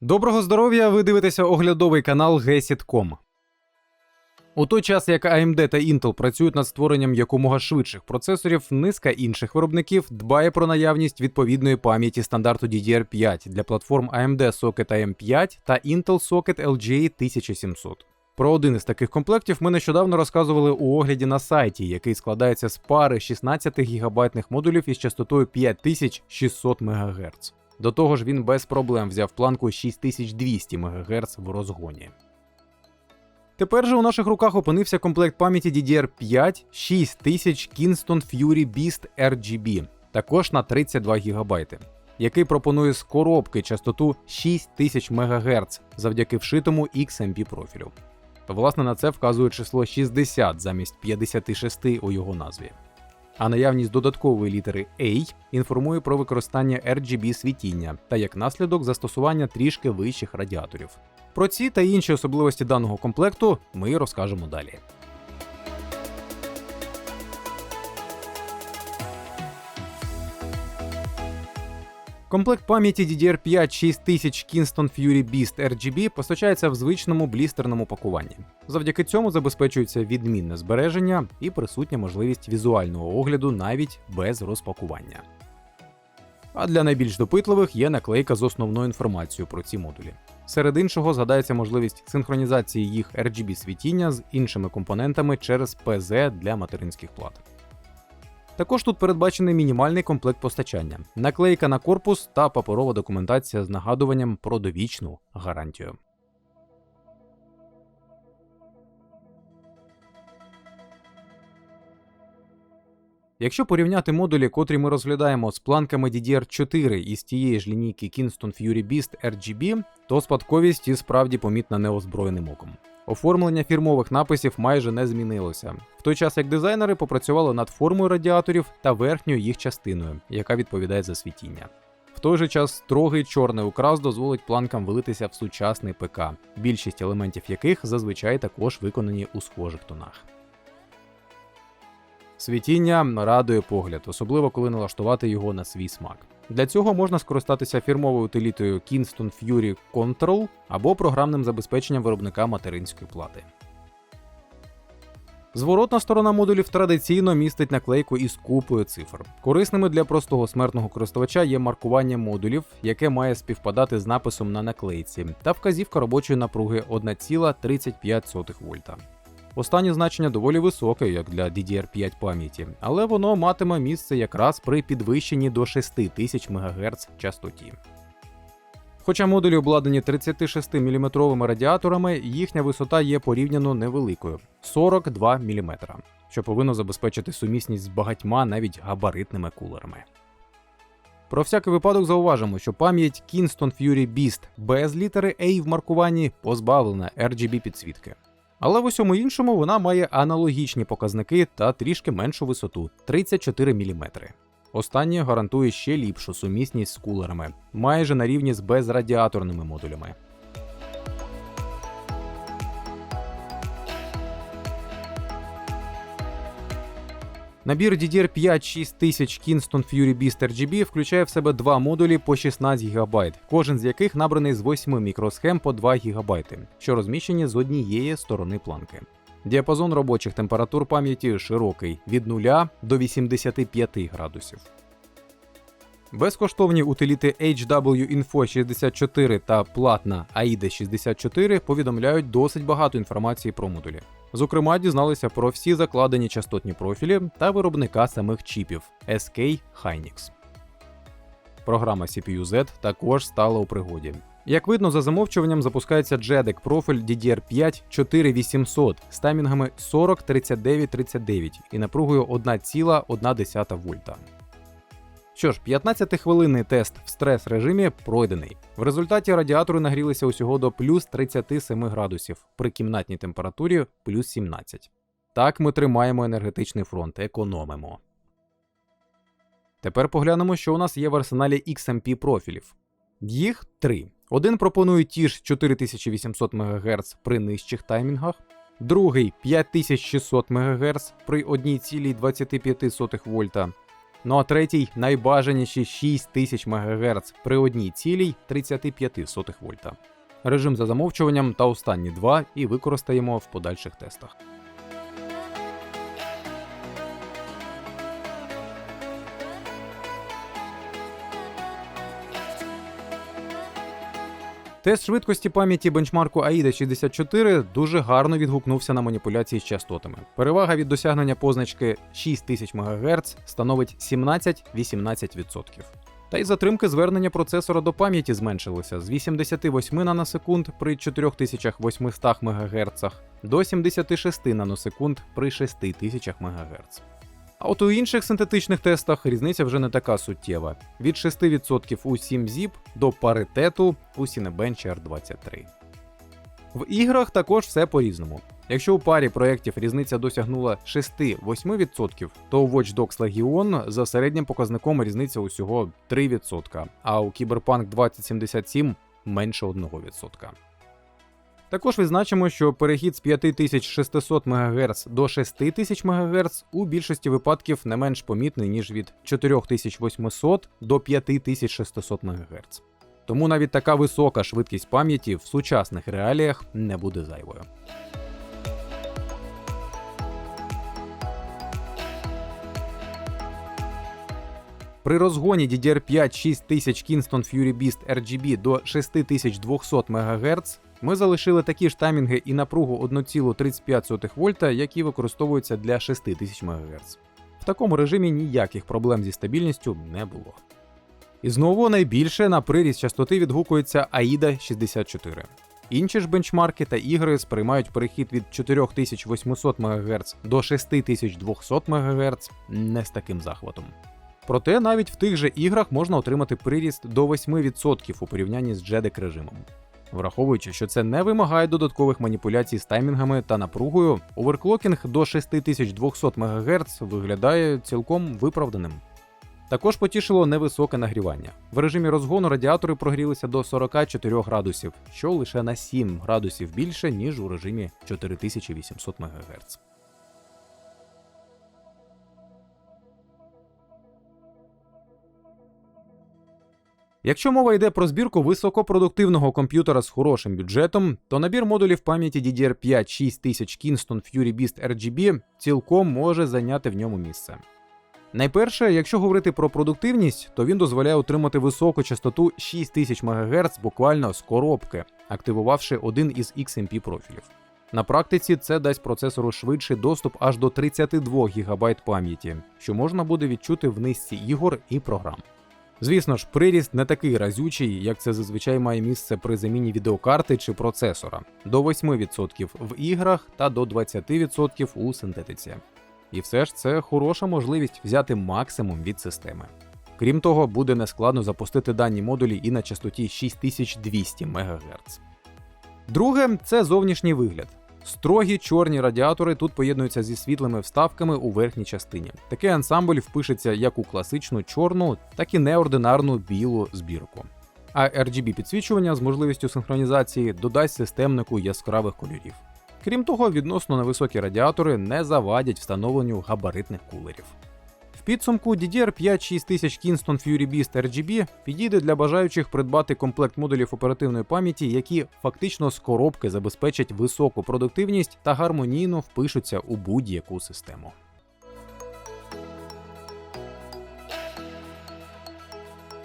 Доброго здоров'я! Ви дивитеся оглядовий канал GESIT.com. У той час, як AMD та Intel працюють над створенням якомога швидших процесорів, низка інших виробників дбає про наявність відповідної пам'яті стандарту DDR5 для платформ AMD Socket AM5 та Intel Socket LGA 1700. Про один із таких комплектів ми нещодавно розказували у огляді на сайті, який складається з пари 16 гігабайтних модулів із частотою 5600 МГц. До того ж, він без проблем взяв планку 6200 МГц в розгоні. Тепер же у наших руках опинився комплект пам'яті DDR5 6000 Kingston Fury Beast RGB, також на 32 ГБ, який пропонує з коробки частоту 6000 МГц завдяки вшитому XMP профілю. Власне, на це вказує число 60 замість 56 у його назві. А наявність додаткової літери A інформує про використання RGB світіння та як наслідок застосування трішки вищих радіаторів. Про ці та інші особливості даного комплекту ми розкажемо далі. Комплект пам'яті DDR5 6000 Kingston Fury Beast RGB постачається в звичному блістерному пакуванні. Завдяки цьому забезпечується відмінне збереження і присутня можливість візуального огляду навіть без розпакування. А для найбільш допитливих є наклейка з основною інформацією про ці модулі. Серед іншого згадається можливість синхронізації їх RGB світіння з іншими компонентами через PZ для материнських плат. Також тут передбачений мінімальний комплект постачання, наклейка на корпус та паперова документація з нагадуванням про довічну гарантію. Якщо порівняти модулі, котрі ми розглядаємо з планками DDR4 із тієї ж лінійки Kingston Fury Beast RGB, то спадковість і справді помітна неозброєним оком. Оформлення фірмових написів майже не змінилося, в той час як дизайнери попрацювали над формою радіаторів та верхньою їх частиною, яка відповідає за світіння. В той же час строгий чорний украс дозволить планкам вилитися в сучасний ПК, більшість елементів яких зазвичай також виконані у схожих тонах. Світіння радує погляд, особливо коли налаштувати його на свій смак. Для цього можна скористатися фірмовою утилітою Kingston Fury Control або програмним забезпеченням виробника материнської плати. Зворотна сторона модулів традиційно містить наклейку із купою цифр. Корисними для простого смертного користувача є маркування модулів, яке має співпадати з написом на наклейці, та вказівка робочої напруги 1,35 вольта. Останнє значення доволі високе, як для DDR5 пам'яті, але воно матиме місце якраз при підвищенні до 6000 МГц частоті. Хоча модулі обладнані 36 мм радіаторами, їхня висота є порівняно невеликою 42 мм, що повинно забезпечити сумісність з багатьма навіть габаритними кулерами. Про всякий випадок зауважимо, що пам'ять Kingston Fury Beast без літери A в маркуванні позбавлена RGB підсвітки. Але в усьому іншому вона має аналогічні показники та трішки меншу висоту 34 мм. Останнє гарантує ще ліпшу сумісність з кулерами, майже на рівні з безрадіаторними модулями. Набір DDR5 6000 Kingston Fury Beast RGB включає в себе два модулі по 16 ГБ, кожен з яких набраний з 8 мікросхем по 2 ГБ, що розміщені з однієї сторони планки. Діапазон робочих температур пам'яті широкий від 0 до 85 градусів. Безкоштовні утиліти HW Info 64 та платна AIDA 64 повідомляють досить багато інформації про модулі. Зокрема, дізналися про всі закладені частотні профілі та виробника самих чіпів SK Hynix. Програма CPU-Z також стала у пригоді. Як видно, за замовчуванням запускається JEDEC профіль DDR5 4800 з таймінгами 40 39 39 і напругою 1,1 вольта. Що ж, 15-хвилинний тест в стрес режимі пройдений. В результаті радіатори нагрілися усього до плюс 37 градусів при кімнатній температурі плюс 17. Так ми тримаємо енергетичний фронт, економимо. Тепер поглянемо, що у нас є в арсеналі XMP профілів. Їх три. Один пропонує ті ж 4800 МГц при нижчих таймінгах, другий 5600 МГц при 1,25 вольта, Ну а третій найбажаніші 6000 МГц при одній цілій 35 вольта. Режим за замовчуванням та останні два і використаємо в подальших тестах. Тест швидкості пам'яті бенчмарку AIDA 64 дуже гарно відгукнувся на маніпуляції з частотами. Перевага від досягнення позначки 6000 МГц становить 17-18%. Та й затримки звернення процесора до пам'яті зменшилися з 88 наносекунд при 4800 МГц до 76 наносекунд при 6000 МГц. А от у інших синтетичних тестах різниця вже не така суттєва: від 6% у 7-ZIP до паритету у Cinebench R23. В іграх також все по-різному. Якщо у парі проєктів різниця досягнула 6-8%, то у Watch Dogs Legion за середнім показником різниця усього 3%, а у Cyberpunk 2077 менше 1%. Також відзначимо, що перехід з 5600 МГц до 6000 МГц у більшості випадків не менш помітний, ніж від 4800 до 5600 МГц. Тому навіть така висока швидкість пам'яті в сучасних реаліях не буде зайвою. При розгоні DDR5 6000 Kingston Fury Beast RGB до 6200 МГц ми залишили такі ж таймінги і напругу 1,35 вольта, які використовуються для 6000 МГц. В такому режимі ніяких проблем зі стабільністю не було. І знову найбільше на приріст частоти відгукується AIDA 64. Інші ж бенчмарки та ігри сприймають перехід від 4800 МГц до 6200 МГц не з таким захватом. Проте навіть в тих же іграх можна отримати приріст до 8% у порівнянні з JEDEC режимом. Враховуючи, що це не вимагає додаткових маніпуляцій з таймінгами та напругою, оверклокінг до 6200 МГц виглядає цілком виправданим. Також потішило невисоке нагрівання. В режимі розгону радіатори прогрілися до 44 градусів, що лише на 7 градусів більше, ніж у режимі 4800 МГц. Якщо мова йде про збірку високопродуктивного комп'ютера з хорошим бюджетом, то набір модулів пам'яті DDR5 6000 Kingston Fury Beast RGB цілком може зайняти в ньому місце. Найперше, якщо говорити про продуктивність, то він дозволяє отримати високу частоту 6000 МГц буквально з коробки, активувавши один із XMP профілів. На практиці це дасть процесору швидший доступ аж до 32 ГБ пам'яті, що можна буде відчути в низці ігор і програм. Звісно ж, приріст не такий разючий, як це зазвичай має місце при заміні відеокарти чи процесора, до 8% в іграх та до 20% у синтетиці. І все ж це хороша можливість взяти максимум від системи. Крім того, буде нескладно запустити дані модулі і на частоті 6200 МГц. Друге це зовнішній вигляд. Строгі чорні радіатори тут поєднуються зі світлими вставками у верхній частині. Такий ансамбль впишеться як у класичну чорну, так і неординарну білу збірку. А RGB підсвічування з можливістю синхронізації додасть системнику яскравих кольорів. Крім того, відносно невисокі радіатори не завадять встановленню габаритних кулерів. Підсумку DDR5 6000 Kingston Fury Beast RGB підійде для бажаючих придбати комплект модулів оперативної пам'яті, які фактично з коробки забезпечать високу продуктивність та гармонійно впишуться у будь-яку систему.